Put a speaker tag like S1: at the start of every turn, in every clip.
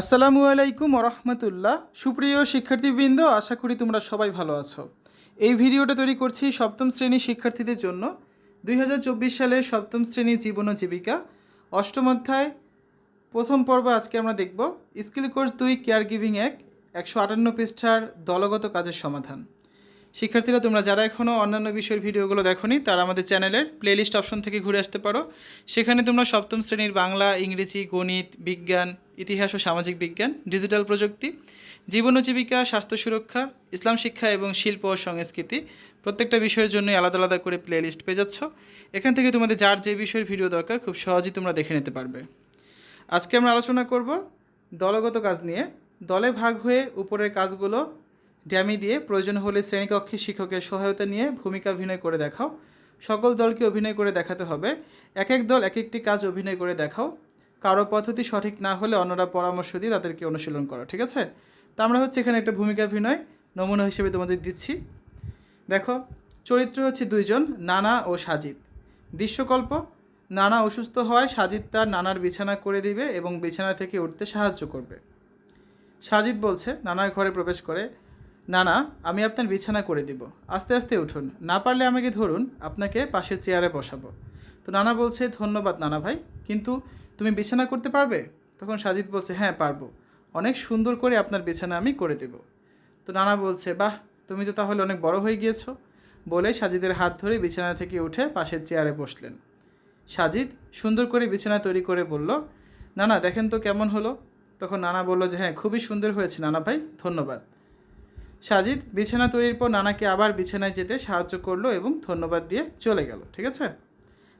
S1: আসসালামু আলাইকুম রহমতুল্লাহ সুপ্রিয় শিক্ষার্থীবৃন্দ, আশা করি তোমরা সবাই ভালো আছো। এই ভিডিওটা তৈরি করছি সপ্তম শ্রেণির শিক্ষার্থীদের জন্য। দুই হাজার চব্বিশ সালের সপ্তম শ্রেণি জীবন ও জীবিকা। অষ্টম অধ্যায়, প্রথম পর্ব আজকে আমরা দেখব। স্কিল কোর্স দুই কেয়ার গিভিং এক, একশো আটান্ন পৃষ্ঠার দলগত কাজের সমাধান। শিক্ষার্থীরা, তোমরা যারা এখনও অন্যান্য বিষয়ের ভিডিওগুলো দেখোনি, তারা আমাদের চ্যানেলের প্লেলিস্ট অপশন থেকে ঘুরে আসতে পারো। সেখানে তোমরা সপ্তম শ্রেণির বাংলা, ইংরেজি, গণিত, বিজ্ঞান, ইতিহাস ও সামাজিক বিজ্ঞান ডিজিটাল প্রযুক্তি জীবন ও জীবিকা স্বাস্থ্য সুরক্ষা, ইসলাম শিক্ষা এবং শিল্প ও সংস্কৃতি প্রত্যেকটা বিষয়ের জন্য আলাদা আলাদা করে প্লেলিস্ট পেয়ে যাচ্ছ। এখান থেকে তোমাদের যার যে বিষয়ের ভিডিও দরকার, খুব সহজেই তোমরা দেখে নিতে পারবে। আজকে আমরা আলোচনা করব দলগত কাজ নিয়ে। দলে ভাগ হয়ে উপরের কাজগুলো ড্যামি দিয়ে প্রয়োজন হলে শ্রেণীকক্ষে শিক্ষকের সহায়তা নিয়ে ভূমিকা অভিনয় করে দেখাও। সকল দলকে অভিনয় করে দেখাতে হবে। এক এক দল এক একটি কাজ অভিনয় করে দেখাও। কারও পদ্ধতি সঠিক না হলে অন্যরা পরামর্শ দিয়ে তাদেরকে অনুশীলন করো, ঠিক আছে? তা আমরা হচ্ছে এখানে একটা ভূমিকা অভিনয় নমুনা হিসেবে তোমাদের দিচ্ছি। দেখো, চরিত্র হচ্ছে দুইজন, নানা ও সাজিদ দৃশ্যকল্প, নানা অসুস্থ হওয়ায় সাজিদ তার নানার বিছানা করে দিবে এবং বিছানা থেকে উঠতে সাহায্য করবে। সাজিদ বলছে, নানার ঘরে প্রবেশ করে নানা, আমি আপনার বিছানা করে দিব। আস্তে আস্তে উঠুন। না পারলে আমাকে ধরুন, আপনাকে পাশের চেয়ারে বসাবো। তো নানা বলছে, ধন্যবাদ নানা ভাই, কিন্তু তুমি বিছানা করতে পারবে? তখন সাজিদ বলছে হ্যাঁ পারব। অনেক সুন্দর করে আপনার বিছানা আমি করে দেব। তো নানা বলছে, বাহ, তুমি তো তাহলে অনেক বড় হয়ে গিয়েছো। বলে সাজিদের হাত ধরে বিছানা থেকে উঠে পাশের চেয়ারে বসলেন। সাজিদ সুন্দর করে বিছানা তৈরি করে বলল, নানা, দেখেন তো কেমন হলো? তখন নানা বলল যে হ্যাঁ খুবই সুন্দর হয়েছে নানা ভাই, ধন্যবাদ। সাজিদ বিছানা তৈরির পর নানাকে আবার বিছানায় যেতে সাহায্য করল এবং ধন্যবাদ দিয়ে চলে গেল, ঠিক আছে?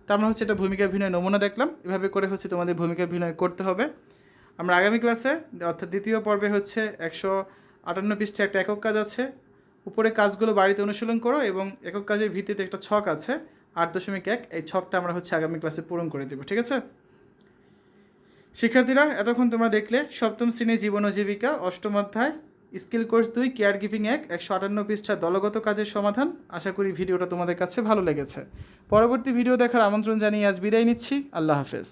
S1: তা আমরা হচ্ছে এটা ভূমিকা অভিনয় নমুনা দেখলাম। এভাবে করে হচ্ছে তোমাদের ভূমিকা অভিনয় করতে হবে। আমরা আগামী ক্লাসে, অর্থাৎ দ্বিতীয় পর্বে হচ্ছে একশো আটান্ন পৃষ্ঠে একটা একক কাজ আছে। উপরে কাজগুলো বাড়িতে অনুশীলন করো এবং একক কাজের ভিত্তিতে একটা ছক আছে, আট দশমিক এক। এই ছকটা আমরা হচ্ছে আগামী ক্লাসে পূরণ করে দেবো, ঠিক আছে? শিক্ষার্থীরা, এতক্ষণ তোমরা দেখলে সপ্তম শ্রেণির জীবন ও জীবিকা, অষ্টম অধ্যায় স্কিল কোর্স দুই কেয়ার গিভিং এক একশো আটান্ন পৃষ্ঠা দলগত কাজের সমাধান। আশা করি ভিডিওটা তোমাদের কাছে ভালো লেগেছে। পরবর্তী ভিডিও দেখার আমন্ত্রণ জানিয়ে আজ বিদায় নিচ্ছি। আল্লাহ হাফেজ।